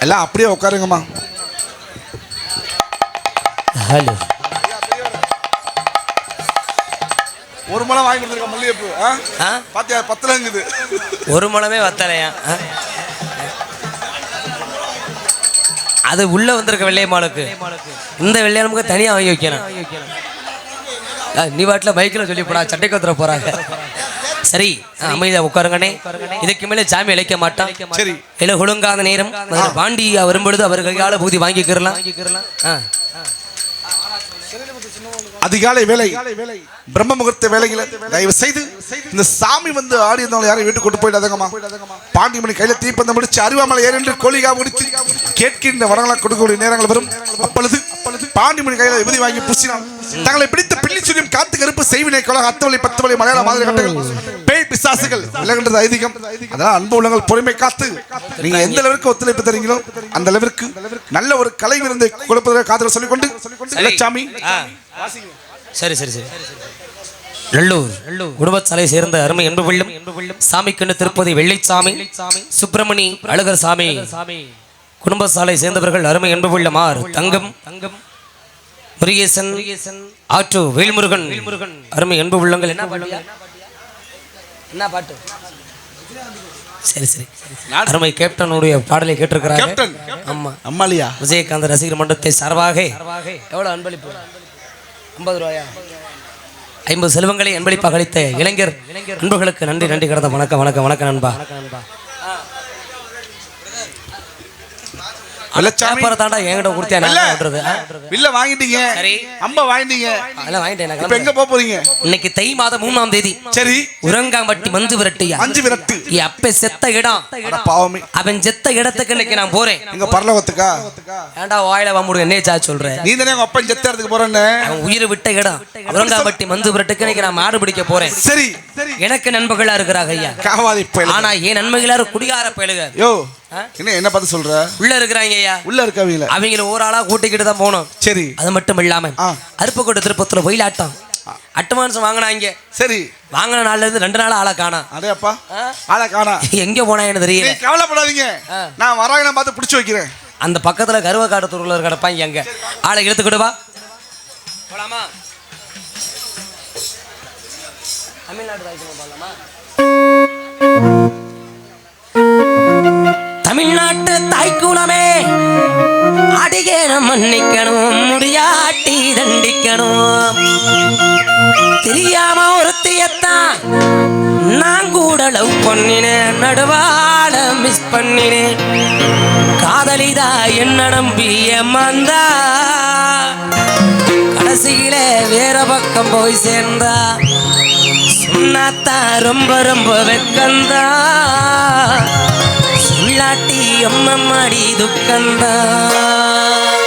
எல்லாம் அப்படியே உட்காருங்கம்மா. ஹலோ. ஒரு மலம் வாங்கி கொடுத்துருக்க மல்லிகைப்பூ. ஆ? பாத்தியா பத்துலங்குது. ஒரு முழமே வத்தலையா? அது உள்ள வந்திருக்க வெள்ளையம்மாளுக்கு. இந்த வெள்ளையம்மாளுக்கு தனியா வாங்கி வைக்கணும். நீ வாட்டில் மைக்கில் சொல்லி போடா சட்டை கத்துற போறாங்க. சரி அமைதியா உட்காருங்கண்ணே. இதுக்கு மேல சாமி இழைக்க மாட்டான். சரி. இல்ல ஒழுங்காத நேரம். அதுல பாண்டி வரும்பொழுது அவர் கையால பூதி வாங்கிக்கிறலாம். ஆ. அதிகாலை வேலை. பிரம்ம முகூர்த்த வேலைகளை தயவு செய்து இந்த சாமி வந்து ஆடி இருந்தவங்க யாரும் வீட்டுக்கு கொண்டு போயிடாதங்கம்மா. பாண்டிமணி கையில தீப்பந்தம் முடிச்சு அருவாமலை ஏறென்று கோழிகா முடித்து கேட்கின்ற வரங்களா கொடுக்கக்கூடிய நேரங்கள் வரும். அப்பொழுது பாண்டிமணி கையில விபதி வாங்கி புசினான். தங்களை பிடித்த பிள்ளி சுரியும் காத்து கருப்பு செய்வினை கொலக அத்தவழி பத்து வழி மலையாள மாதிரி கட்டங்கள் பேய் பிசாசுகள் விலகின்றது ஐதீகம். அதனால் அன்பு உள்ளங்கள் பொறுமை காத்து நீங்க எந்த அளவிற்கு ஒத்துழைப்பு தரீங்களோ அந்த அளவிற்கு நல்ல ஒரு கலை விருந்தை கொடுப்பதற்கு காதல் சொல்லிக்கொண்டு சாமி சரி சரி சரி. நல்லூர் குடும்பச்சாலை சேர்ந்த அருமை என்பு வெள்ளம் சாமி கண்ணு திருப்பதி வெள்ளைச்சாமி சுப்பிரமணி அழகர் சாமி குடும்ப சாலை சேர்ந்தவர்கள் அருமை என்பு வெள்ளமார் தங்கம் தங்கம் முருகேசன் ஆற்று வேல்முருகன். அருமை என்பு உள்ளங்கள் என்ன பாட்டு என்ன பாட்டு? சரி சரி. அருமை கேப்டனுடைய பாடலை கேட்டிருக்கிறாங்க. ஆமா அம்மாலியா விஜயகாந்த் ரசிகர் மன்றத்தை சார்பாக எவ்வளவு அன்பளிப்பு? ஐம்பது ரூபாயா? ஐம்பது செல்வங்களை அன்பளிப்பாக அளித்த இளைஞர். நண்பர்களுக்கு நன்றி நன்றி கடந்த வணக்கம் வணக்கம் வணக்கம் நண்பா வெள்ளச்சாமி வியாபாரம் தாண்டா என்கிட்ட கொடுத்தியா இல்ல. பண்றது. வாங்கிட்டீங்க. சரி. அம்ப வாங்கிட்டீங்க. அதெல்லாம் வாங்கிட்டேன் நான் இப்ப எங்க கிளம்புறேன். போக போறீங்க? இன்னைக்கு தை மாதம் மூணாம் தேதி. சரி. உரங்காம்பட்டி மந்து விரட்டியா அஞ்சு விரட்டு. அப்ப செத்த இடம். அட பாவமே. அவன் செத்த இடத்துக்கு இன்னைக்கு நான் போறேன். எங்க பரலோகத்துக்கா? ஏன்டா வாயில வாமுடு என்ன சார் சொல்ற? நீ தானே உங்க அப்பன் போறேன்னு? அவன் உயிரை விட்ட இடம். உரங்காம்பட்டி மந்து விரட்டுக்கு இன்னைக்கு நான் மாடு பிடிக்க போறேன். சரி. சரி எனக்கு நண்பர்களா இருக்கிறாங்க ஐயா. காவாதி ஆனா என் நன்மைகளா குடிகார பயலுக யோ? என்ன என்ன பார்த்து சொல்ற? உள்ள இருக்கிறாங்க ஐயா. உள்ள இருக்கவங்கள. அவங்கள ஒரு ஆளா கூட்டிக்கிட்டு தான் போகணும் சரி. அது மட்டும் இல்லாம. அருப்புக்கோட்டை திருப்பத்துல ஒயிலாட்டம். அட்டமான்ஸ் வாங்கினாங்க. சரி. வாங்கின நாள்ல இருந்து ரெண்டு நாள் ஆளை காணா அடே அப்பா. ஆளை காணா எங்க போனான்னு நீ தெரியல. கவலைப்படாதீங்க. நான் வராங்க பார்த்து பிடிச்சு வைக்கிறேன். அந்த பக்கத்துல கருவக்காடத்தூர்ல கிடப்பாங்க எங்க? ஆளை இழுத்துக்கிட்டு வா. போலாமா? தமிழ்நாடு ராஜ்யமா போலாமா? தமிழ்நாட்டு தாய்க்குலமே அடிகேன மன்னிக்கணும் முடியாட்டி தண்டிக்கணும். தெரியாம ஒருத்தியத்தான் நான் கூட லவ் பண்ணினேன் நடுவாட மிஸ் பண்ணினேன். காதலிதா என்ன நம்பி ஏமாந்தா கடைசியில வேற பக்கம் போய் சேர்ந்தா. சொன்னாத்தா ரொம்ப ரொம்ப வெக்கந்தா. சொல்லாட்டி அம்மம்மாடி துக்கந்தா தமிழ்நாட்டு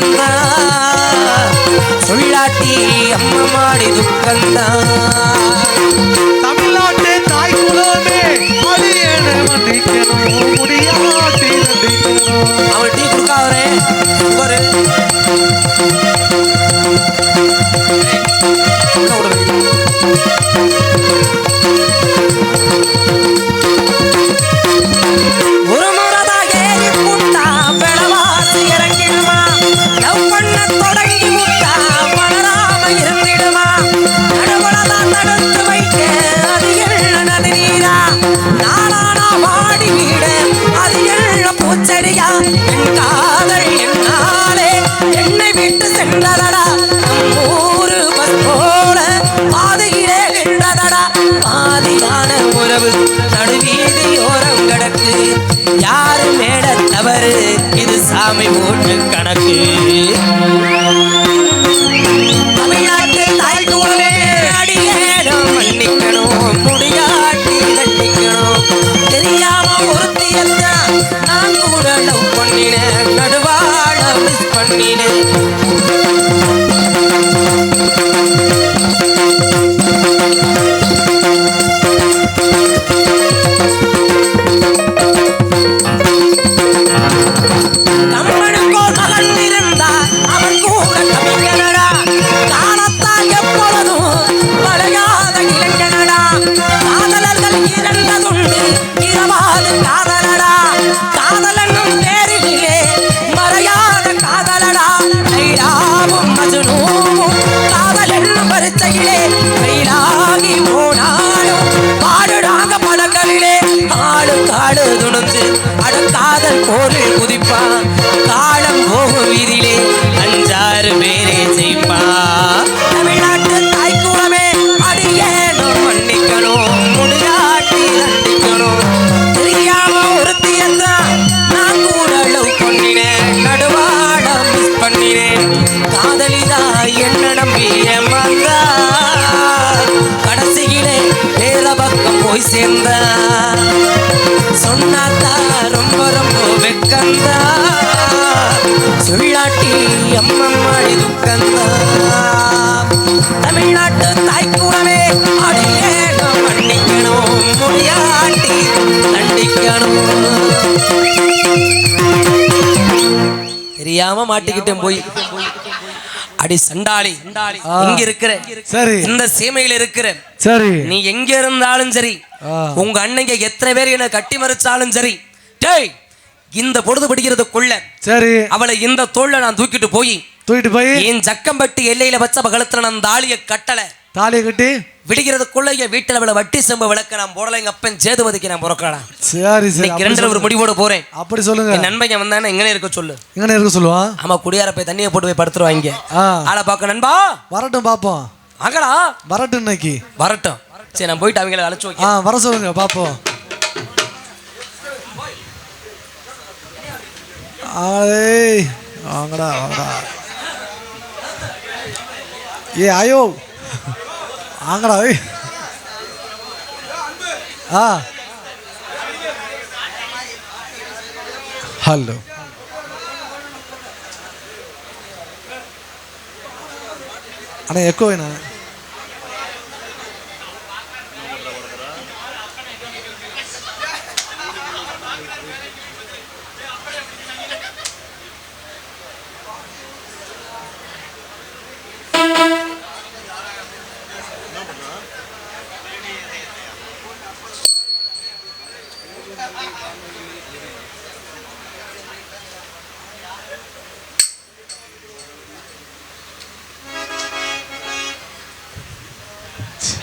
வெக்கந்தா சொல்லாட்டி அம்மா மாடி துக்கந்தா இருந்திடுமா நடுவுலதான் தடுத்து சேர்ந்தா? சொன்னாத்தா ரொம்ப ரொம்ப வெக்கந்தா. சொல்லாட்டி அம்மம்மாடி துக்கந்தா. தமிழ்நாட்டு தாய் கூடவே நாம் மன்னிக்கணும். முடியாட்டி தண்டிக்கணும். தெரியாம மாட்டிக்கிட்டேன் போய். அடி சண்டாளி. இங்க இருக்கிற சரி. இந்த சீமையில இருக்கிற சரி. நீ எங்க இருந்தாலும் சரி. உங்க அண்ணங்க எத்தனை பேர் என்ன கட்டி மறைச்சாலும் சரி டேய் இந்த பொழுது பிடிக்கிறதுக்குள்ள சரி. அவளை இந்த தோல்ல நான் தூக்கிட்டு போய் தூக்கிட்டு போய்? என் ஜக்கம்பட்டி எல்லையில வச்ச கழுத்துல நான் தாலிய கட்டல. தாலியை கட்டி? விடுகிறதுக்குள்ள என் வீட்டுல அவளை வட்டி செம்பு விளக்க நான் போடல எங்க அப்பன் சேதுபதிக்கு நான் பிறக்கலாம் சரி சரி. ரெண்டுல ஒரு. முடிவோட போறேன். அப்படி சொல்லுங்க. நண்பன் வந்தானே எங்கனே இருக்க சொல்லு. எங்கன்னு இருக்க சொல்லுவான் ஆமா குடியார போய் தண்ணியை போட்டு போய் படுத்துருவாங்க ஆளை பார்க்க நண்பா. வரட்டும் பாப்போம். அங்கடா வரட்டும் இன்னைக்கு. வரட்டும். சரி நான் போயிட்டு அவங்கள அழைச்சு ஆ வைக்கிறேன் வர சொல்லுங்க பாப்போம். ஏய் வாங்கடா வாங்கடா. ஏ ஐயோ. வாங்கடா ஏய் ஆ ஹலோ அண்ணா எக்கோ வேணா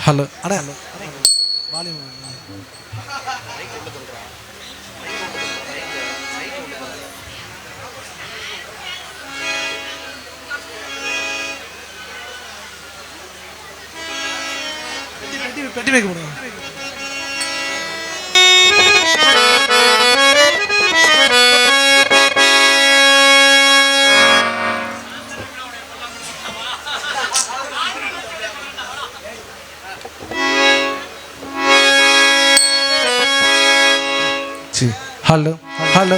ஹலோ அண்ணா வால்யூம் பெட்டி வைக்க முடியும் ஹலோ ஹலோ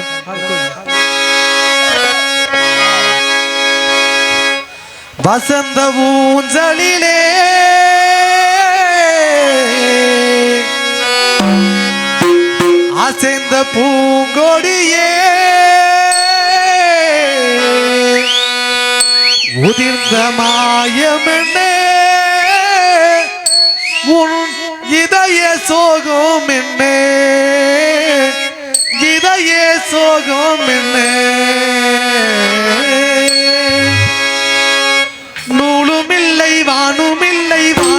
வசந்த ஊஞ்சலிலே அசைந்த பூங்கொடியே உதிர்ந்த மாயமென்னே உன் இதய சோகம் என்னே இதையே சோகம் என்னே? நூலுமில்லை வானுமில்லை வானில் மட்டும்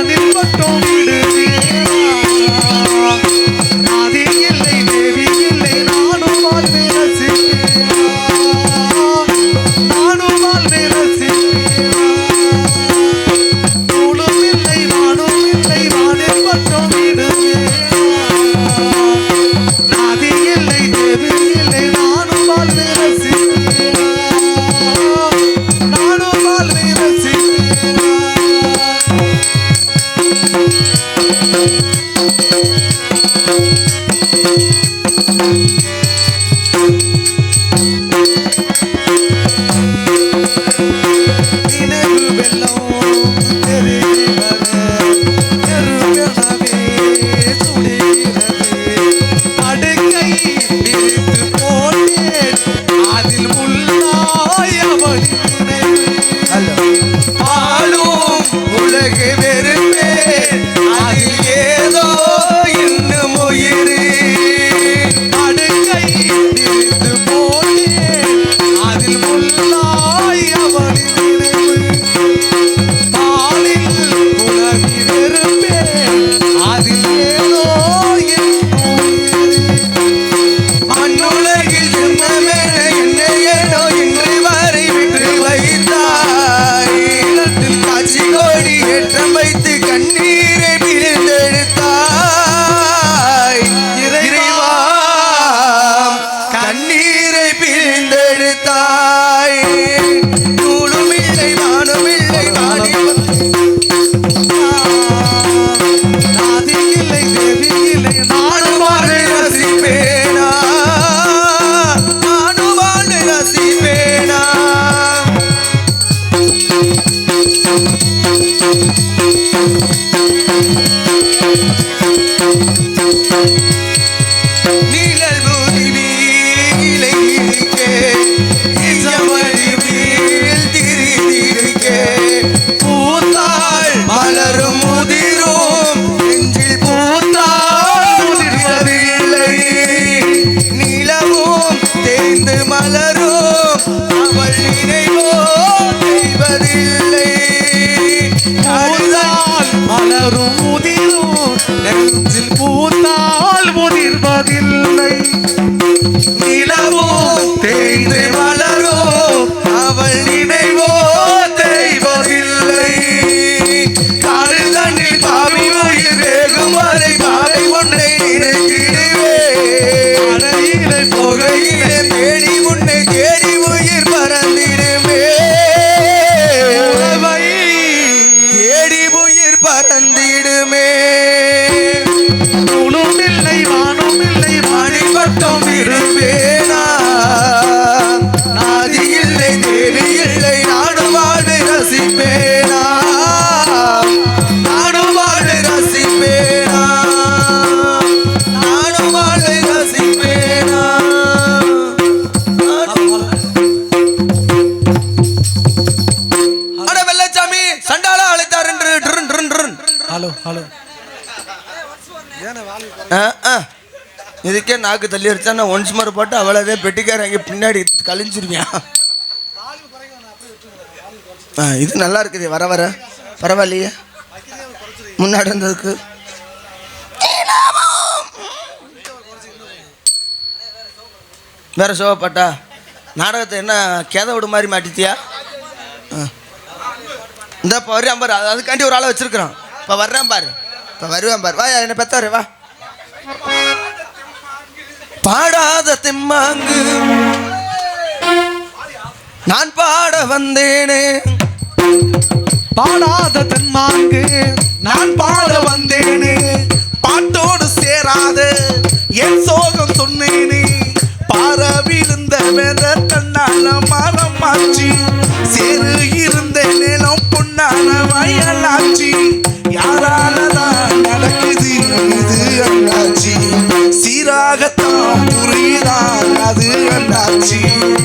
இதுக்கே நாக்கு தள்ளி வச்சா நான் ஒன்ஸ் மறு போட்டு அவ்வளோதே பெட்டிக்கார இங்கே பின்னாடி கழிஞ்சிருவியான் ஆ இது நல்லா இருக்குது. வர வர. பரவாயில்லையே. முன்னாடி இருந்ததுக்கு. வேற சோகப்பட்டா நாடகத்தை என்ன கேத விடு மாதிரி மாட்டித்தியா ஆ. இந்த இப்போ வர்றேன் பாரு. அது- அதுக்காண்டி ஒரு ஆளை வச்சுருக்குறான் இப்போ வர்றேன் பாரு. இப்போ வருவேன் பாரு. வா என்னை பெத்தாரு வா. பாடாத திம்மாங்கு. நான் பாட வந்தேனே. பாடாத தென்மாங்கு நான் பாட வந்தேனே. பாட்டோடு சேராத என் சோகம் சொன்னேனே. பார விழுந்த வெற தன்னால மரம் மாற்றி சேரு இருந்த நிலம் பொன்னான வயல் ti.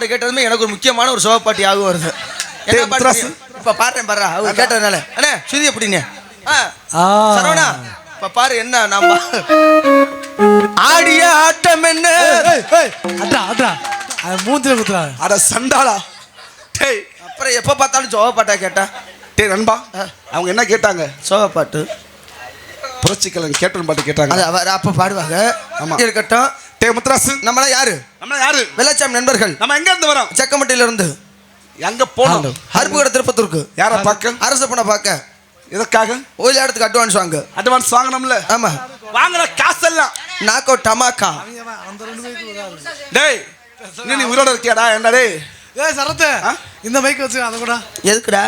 சோகப்பாட்டு கேட்டதுமே எனக்கு ஒரு முக்கியமான ஒரு சோகப்பாட்டு ஞாபகம் வருது. என்ன பாட்டு. இப்போ பாட்டேன் பாரு அவர் கேட்டதுனால. அண்ணே சுதி ஆ. சரவணா இப்போ பாரு என்ன நாம ஆடிய ஆட்டம் என்ன? அட்ரா அட்ரா அது மூஞ்சில குத்துறா. அட சண்டாளா. டேய் அப்புறம் எப்போ பார்த்தாலும் சோகப்பாட்டா கேட்டா? டேய் நண்பா அவங்க என்ன கேட்டாங்க? சோகப்பாட்டு புரட்சிக்கலன் கேட்டன் பாட்டு கேட்டாங்க. அது அவர் அப்போ பாடுவாங்க. ஆமா. இருக்கட்டும். டேய் முத்துராசு நம்மளாம் யாரு? நம்ம யாரு? வெள்ளச்சாமி நண்பர்கள். நம்ம எங்க இருந்து வரோம்? செக்கம்பட்டியில இருந்து எங்க போனோம்? அருப்புக்கடை திருப்பத்தூருக்கு. யார பார்க்க? அரச பண்ண பார்க்க. எதற்காக? ஓயிலாடத்துக்கு அட்வான்ஸ் வாங்க. அட்வான்ஸ் வாங்கணும்ல. ஆமா. வாங்குற காசெல்லாம். நாக்கோ டமாக்கா. டேய் நீ உயிரோட இருக்கியாடா? என்ன டேய்? ஏய் சரத்து. ஆ? இந்த மைக் வச்சு அதை கூட எதுக்குடா?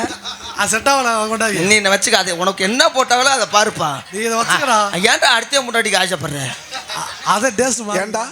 அது செட் ஆகல கொண்டா. நீ என்ன வச்சுக்காதே. உனக்கு என்ன போட்டாங்களோ அதை பாருப்பா. நீ இதை வச்சுக்கடா. ஏன்டா அடுத்த முன்னாடிக்கு ஆசைப்படுற? அதை டேஸ்ட் ஏன்டா